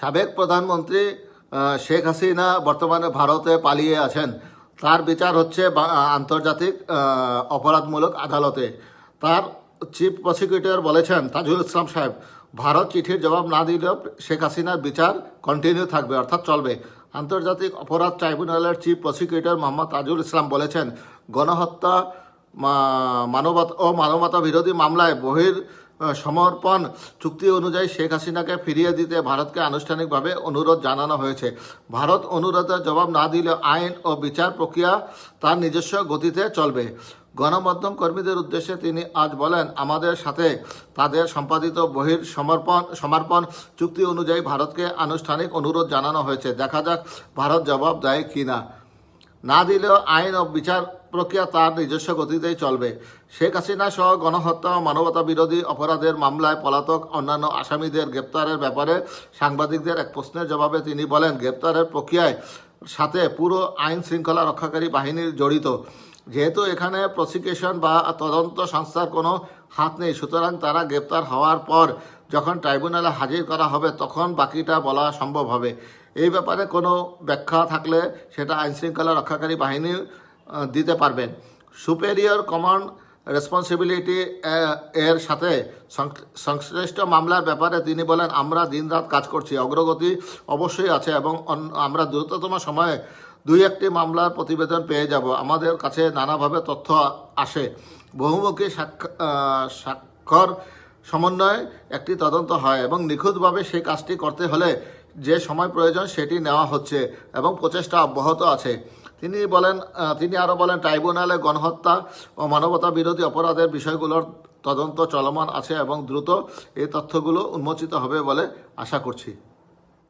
সাবেক প্রধানমন্ত্রী শেখ হাসিনা বর্তমানে ভারতে পালিয়ে আছেন। তার বিচার হচ্ছে আন্তর্জাতিক অপরাধমূলক আদালতে। তার চিফ প্রসিকিউটর বলেছেন, তাজুল ইসলাম সাহেব, ভারত চিঠির জবাব না দিলেও শেখ হাসিনার বিচার কন্টিনিউ থাকবে, অর্থাৎ চলবে। আন্তর্জাতিক অপরাধ ট্রাইব্যুনালের চিফ প্রসিকিউটর মোহাম্মদ তাজুল ইসলাম বলেছেন, গণহত্যা মানবতা ও মানবতা বিরোধী মামলায় বহির সমর্পণ চুক্তি অনুযায়ী শেখ হাসিনাকে ফিরিয়ে দিতে ভারতকে আনুষ্ঠানিকভাবে অনুরোধ জানানো হয়েছে। ভারত অনুরোধের জবাব না দিলে আইন ও বিচার প্রক্রিয়া তার নিজস্ব গতিতে চলবে। গণমাধ্যম কর্মীদের উদ্দেশ্যে তিনি আজ বলেন, আমাদের সাথে তাদের সম্পাদিত বহির সমর্পণ সমর্পণ চুক্তি অনুযায়ী ভারতকে আনুষ্ঠানিক অনুরোধ জানানো হয়েছে। দেখা যাক ভারত জবাব দেয় কি না না দিলেও আইন ও বিচার প্রক্রিয়া তার নিজস্ব গতিতেই চলবে। শেখ হাসিনা সহ গণহত্যা ও মানবতা বিরোধী অপরাধের মামলায় পলাতক অন্যান্য আসামিদের গ্রেপ্তারের ব্যাপারে সাংবাদিকদের এক প্রশ্নের জবাবে তিনি বলেন গ্রেপ্তারের প্রক্রিয়ায় সাথে পুরো আইন শৃঙ্খলা রক্ষাকারী বাহিনীর জড়িত। যেহেতু এখানে প্রসিকিউশন বা তদন্ত সংস্থার কোনো হাত নেই সুতরাং তারা গ্রেপ্তার হওয়ার পর যখন ট্রাইব্যুনালে হাজির করা হবে তখন বাকিটা বলা সম্ভব হবে। এই ব্যাপারে কোনো ব্যাখ্যা থাকলে সেটা আইনশৃঙ্খলা রক্ষাকারী বাহিনী আহ, দিতে পারবেন। সুপেরিয়র কমন রেসপন্সিবিলিটি এর সাথে সংশ্ল- সংশ্লিষ্ট মামলার ব্যাপারে তিনি বলেন, আমরা দিনরাত কাজ করছি, অগ্রগতি অবশ্যই আছে এবং আমরা দ্রুততম সময়ে দুই একটি মামলার প্রতিবেদন পেয়ে যাব। আমাদের কাছে নানাভাবে তথ্য আসে। বহুমুখী স্বাক্ষর সমন্বয়ে একটি তদন্ত হয় এবং নিখুঁতভাবে সেই কাজটি করতে হলে যে সময় প্রয়োজন সেটি নেওয়া হচ্ছে এবং প্রচেষ্টা অব্যাহত আছে। তিনি বলেন তিনি আরও বলেন, ট্রাইব্যুনালে গণহত্যা ও মানবতা বিরোধী অপরাধের বিষয়গুলোর তদন্ত চলমান আছে এবং দ্রুত এই তথ্যগুলো উন্মোচিত হবে বলে আশা করছি।